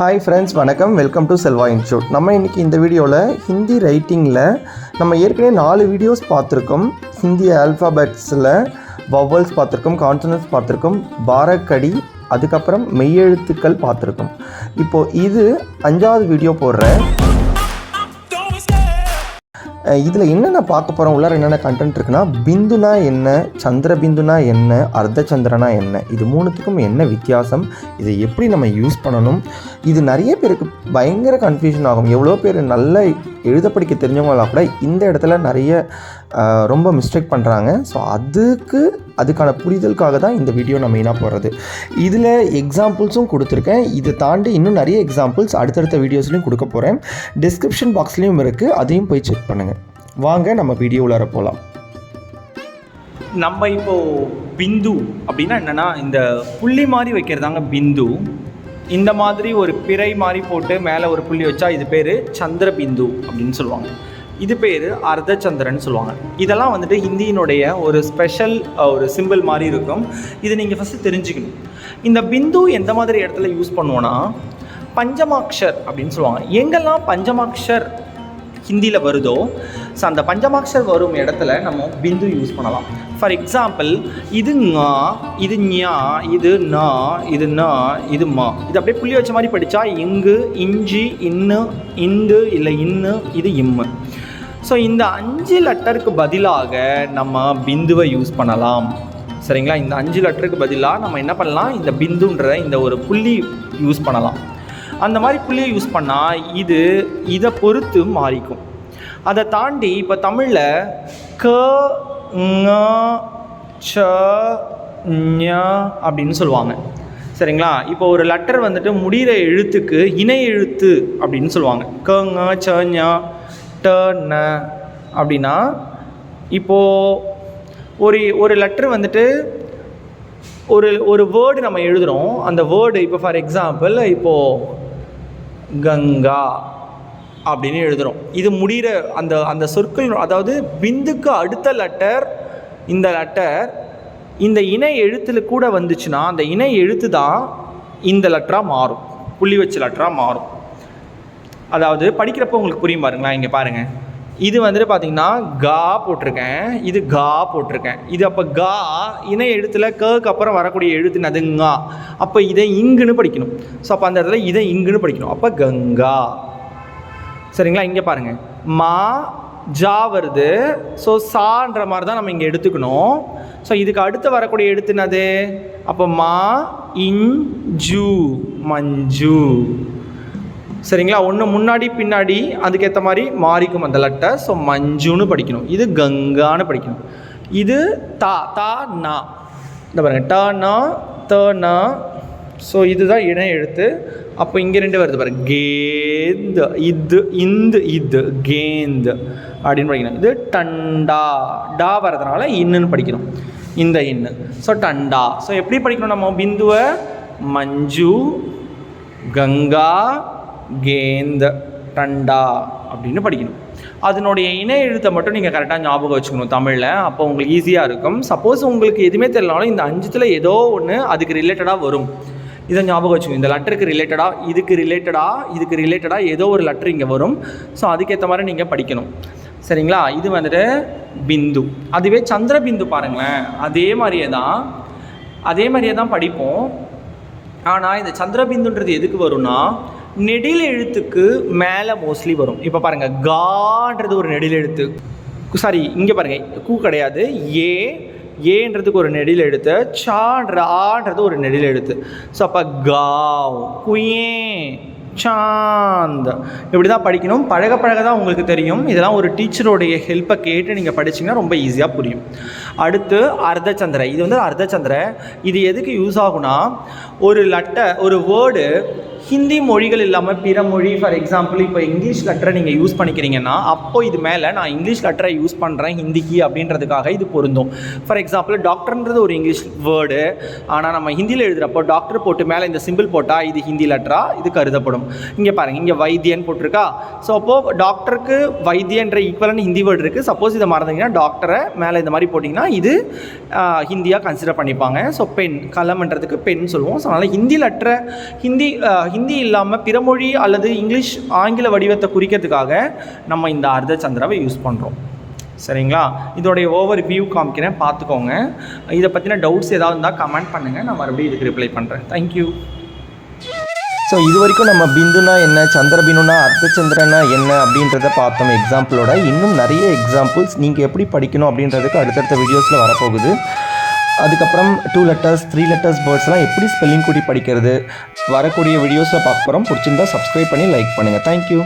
Hi friends வணக்கம். Welcome to Selva institute நம்ம இன்றைக்கி இந்த வீடியோவில் ஹிந்தி ரைட்டிங்கில் நம்ம ஏற்கனவே நாலு வீடியோஸ் பார்த்துருக்கோம். ஹிந்தி ஆல்ஃபாபெட்ஸில் வவல்ஸ் பார்த்துருக்கோம் கான்சனன்ஸ் பார்த்துருக்கோம் பாரக்கடி அதுக்கப்புறம் மெய்யெழுத்துக்கள் பார்த்துருக்கோம். இப்போது இது அஞ்சாவது வீடியோ போடுறேன். இதில் என்னென்ன பார்க்க போகிறோம் உள்ளார என்னென்ன கண்டென்ட் இருக்குன்னா பிந்துனா என்ன சந்திர பிந்துனா என்ன அர்த்த சந்திரனா என்ன? இது மூணுத்துக்கும் என்ன வித்தியாசம்? இதை எப்படி நம்ம யூஸ் பண்ணணும்? இது நிறைய பேருக்கு பயங்கர கன்ஃபியூஷன் ஆகும். எவ்வளோ பேர் நல்ல எழுத படிக்க தெரிஞ்சவங்களா கூட இந்த இடத்துல நிறைய ரொம்ப மிஸ்டேக் பண்ணுறாங்க ஸோ அதுக்கு அதுக்கான புரிதலுக்காக தான் இந்த வீடியோ நான் மெயினாக போடுறது. இதில் எக்ஸாம்பிள்ஸும் கொடுத்துருக்கேன். இதை தாண்டி இன்னும் நிறைய எக்ஸாம்பிள்ஸ் அடுத்தடுத்த வீடியோஸ்லையும் கொடுக்க போகிறேன் டிஸ்கிரிப்ஷன் பாக்ஸ்லேயும் இருக்குது அதையும் போய் செக் பண்ணுங்கள் வாங்க நம்ம வீடியோவில் போகலாம் நம்ம இப்போ பிந்து அப்படின்னா என்னென்னா இந்த புள்ளி மாதிரி வைக்கிறதாங்க பிந்து. இந்த மாதிரி ஒரு பிறை மாதிரி போட்டு மேலே ஒரு புள்ளி வச்சா இது பேர் சந்திர பிந்து அப்படின்னு சொல்லுவாங்க. இது பேர் அர்த்தச்சந்திரன் சொல்லுவாங்க. இதெல்லாம் வந்துட்டு ஹிந்தியினுடைய ஒரு ஸ்பெஷல் ஒரு சிம்பிள் மாதிரி இருக்கும். இது நீங்கள் ஃபஸ்ட்டு தெரிஞ்சுக்கணும். இந்த பிந்து எந்த மாதிரி இடத்துல யூஸ் பண்ணுவோன்னா பஞ்சமாக்ஷர் அப்படின்னு சொல்லுவாங்க. எங்கெல்லாம் பஞ்சமாக்ஷர் ஹிந்தியில் வருதோ ஸோ அந்த பஞ்சமாக்ஷர் வரும் இடத்துல நம்ம பிந்து யூஸ் பண்ணலாம். ஃபார் எக்ஸாம்பிள் இது ஞா இது ஞா இது நா இது நா இது மா. இது அப்படியே புள்ளி வச்ச மாதிரி படித்தா இங்கு இஞ்சி இன்னு இந்து இல்லை இன்னு இது இம்மு. ஸோ இந்த அஞ்சு லெட்டருக்கு பதிலாக நம்ம பிந்துவை யூஸ் பண்ணலாம். சரிங்களா? இந்த அஞ்சு லெட்டருக்கு பதிலாக நம்ம என்ன பண்ணலாம்? இந்த பிந்துன்ற இந்த ஒரு புள்ளி யூஸ் பண்ணலாம். அந்த மாதிரி புள்ளியை யூஸ் பண்ணால் இது இதை பொறுத்து மாறிக்கும். அதை தாண்டி இப்போ தமிழில் க ஞ அப்படின்னு சொல்லுவாங்க. சரிங்களா? இப்போ ஒரு லெட்டர் வந்துட்டு முடிகிற எழுத்துக்கு இணை எழுத்து அப்படின்னு சொல்லுவாங்க. க ங ச ஞ ட ந அப்படின்னா இப்போது ஒரு ஒரு லெட்டர் வந்துட்டு ஒரு ஒரு வேர்டு நம்ம எழுதுகிறோம் அந்த வேர்டு இப்போ ஃபார் எக்ஸாம்பிள் இப்போது கங்கா. அப்படின்னு எழுதுகிறோம் இது முடிகிற அந்த அந்த சொற்கள் அதாவது பிந்துக்கு அடுத்த லெட்டர் இந்த லெட்டர் இந்த இணை எழுத்தில் கூட வந்துச்சுன்னா அந்த இணை எழுத்து தான் இந்த லெட்டராக மாறும். புள்ளி வச்ச லெட்டராக மாறும். அதாவது படிக்கிறப்போ உங்களுக்கு புரியும் பாருங்களேன் இங்கே பாருங்கள் இது வந்துட்டு பார்த்தீங்கன்னா கா போட்டிருக்கேன். இது கா போட்டிருக்கேன். இது அப்போ கா இணை எழுத்தில் கக்கு அப்புறம் வரக்கூடிய எழுத்து நதுங்கா. அப்போ இதை இங்குன்னு படிக்கணும். ஸோ அப்போ அந்த இடத்துல இதை இங்குன்னு படிக்கணும். அப்போ கங்கா. சரிங்களா? இங்கே பாருங்கள் மா ஜா வருது. ஸோ சான்ற மாதிரி தான் நம்ம இங்கே எடுத்துக்கணும். ஸோ இதுக்கு அடுத்து வரக்கூடிய எழுத்து என்னது? அப்போ மா இன் ஜூ மஞ்சு. சரிங்களா? ஒன்று முன்னாடி பின்னாடி அதுக்கேற்ற மாதிரி மாறிக்கும் அந்த லெட்டை. ஸோ மஞ்சுன்னு படிக்கணும். இது கங்கான்னு படிக்கணும். இது தா தா நா. இந்த பாருங்கள் ட நா த நா ஸோ இதுதான் இணை எழுத்து. அப்போ இங்கே ரெண்டு வருது பாருங்க கேந்த் இது இந்த இது கேந்த் அப்படின்னு படிக்கணும். இது டண்டா. டா வரதுனால இன்னுன்னு படிக்கணும். இந்த இன்னு. ஸோ டண்டா. ஸோ எப்படி படிக்கணும் நம்ம? பிந்துவை மஞ்சு கங்கா கேந்த டண்டா அப்படின்னு படிக்கணும். அதனுடைய இணை எழுத்தை மட்டும் நீங்கள் கரெக்டாக ஞாபகம் வச்சுக்கணும் தமிழில். அப்போ உங்களுக்கு ஈஸியாக இருக்கும். சப்போஸ் உங்களுக்கு எதுவுமே தெரியலனாலும் இந்த அஞ்சுத்தில் ஏதோ ஒன்று அதுக்கு ரிலேட்டடாக வரும். இதை ஞாபகம் வச்சுக்கோங்க இந்த லெட்டருக்கு ரிலேட்டடாக இதுக்கு ரிலேட்டடாக இதுக்கு ரிலேட்டடாக ஏதோ ஒரு லெட்டர் இங்கே வரும். ஸோ அதுக்கேற்ற மாதிரி நீங்கள் படிக்கணும். சரிங்களா? இது வந்துட்டு பிந்து. அதுவே சந்திர பிந்து பாருங்களேன். அதே மாதிரியே தான். அதே மாதிரியே தான் படிப்போம். ஆனால் இந்த சந்திரபிந்துன்றது எதுக்கு வரும்னா நெடில் எழுத்துக்கு மேலே மோஸ்ட்லி வரும். இப்போ பாருங்கள் கான்றது ஒரு நெடில் எழுத்து. சாரி இங்கே பாருங்கள் கூ கிடையாது. ஏ ஏன்றதுக்கு ஒரு நெடில் எடுத்து சான்ற ஆன்றது ஒரு நெடில் எடுத்து. ஸோ அப்போ காவ் குயே. சாந்த் இப்படி தான் படிக்கணும். பழக பழக தான் உங்களுக்கு தெரியும். இதெல்லாம் ஒரு டீச்சரோடைய ஹெல்ப்பை கேட்டு நீங்கள் படிச்சிங்கன்னா ரொம்ப ஈஸியாக புரியும். அடுத்து அர்த்தச்சந்திர. இது வந்து அர்த்தச்சந்திர. இது எதுக்கு யூஸ் ஆகுனா ஒரு லெட்டர் ஒரு வேர்டு ஹிந்தி மொழிகள் இல்லாமல் பிற மொழி ஃபார் எக்ஸாம்பிள் இப்போ இங்கிலீஷ் லெட்டரை நீங்கள் யூஸ் பண்ணிக்கிறீங்கன்னா அப்போ இது மேலே நான் இங்கிலீஷ் லெட்டரை யூஸ் பண்ணுறேன் ஹிந்திக்கு அப்படின்றதுக்காக இது பொருந்தும். ஃபார் எக்ஸாம்பிள் டாக்டர்ன்றது ஒரு இங்கிலீஷ் வேர்டு ஆனால் நம்ம ஹிந்தியில் எழுதுகிறப்போ டாக்டர் போட்டு மேலே இந்த சிம்பிள் போட்டால் இது ஹிந்தி லெட்டராக இது கருதப்படும். இங்கே பாருங்கள் இங்கே வைத்தியன் போட்டிருக்கா. ஸோ அப்போது டாக்டருக்கு வைத்தியன்ற ஈக்குவலான ஹிந்தி வேர்டு இருக்குது சப்போஸ் இதை மறந்தீங்கன்னா டாக்டரை மேலே இந்த மாதிரி போட்டிங்கன்னா இது ஹிந்தியாக கன்சிடர் பண்ணிப்பாங்க. ஸோ பெண் கலம்ன்றதுக்கு பெண் சொல்லுவோம். ஸோ அதனால் ஹிந்தி லெட்டரை ஹிந்தி ஹிந்தி இல்லாமல் பிறமொழி அல்லது இங்கிலீஷ் ஆங்கில வடிவத்தை குறிக்கிறதுக்காக நம்ம இந்த அர்த்த சந்திராவை யூஸ் பண்ணுறோம் சரிங்களா? இதோடைய ஓவர் வியூ காமிக்கிறேன். பார்த்துக்கோங்க. இதை பற்றின டவுட்ஸ் ஏதாவது இருந்தால் கமெண்ட் பண்ணுங்கள் நான் மறுபடியும் இதுக்கு ரிப்ளை பண்ணுறேன் தேங்க்யூ ஸோ இது வரைக்கும் நம்ம பிந்துனா என்ன சந்திரபிந்துனா அர்த்தச்சந்திரனா என்ன அப்படின்றத பார்த்தோம் எக்ஸாம்பிளோட இன்னும் நிறைய எக்ஸாம்பிள்ஸ் நீங்கள் எப்படி படிக்கணும் அப்படின்றதுக்கு அடுத்தடுத்த வீடியோஸில் வரப்போகுது. அதுக்கப்புறம் டூ லெட்டர்ஸ் த்ரீ லெட்டர்ஸ் வேர்ட்ஸ்லாம் எப்படி ஸ்பெல்லிங் கூட்டி படிக்கிறது வரக்கூடிய வீடியோஸில் பார்க்க போகிறோம் பிடிச்சிருந்தா சப்ஸ்கிரைப் பண்ணி லைக் பண்ணுங்கள் தேங்க்யூ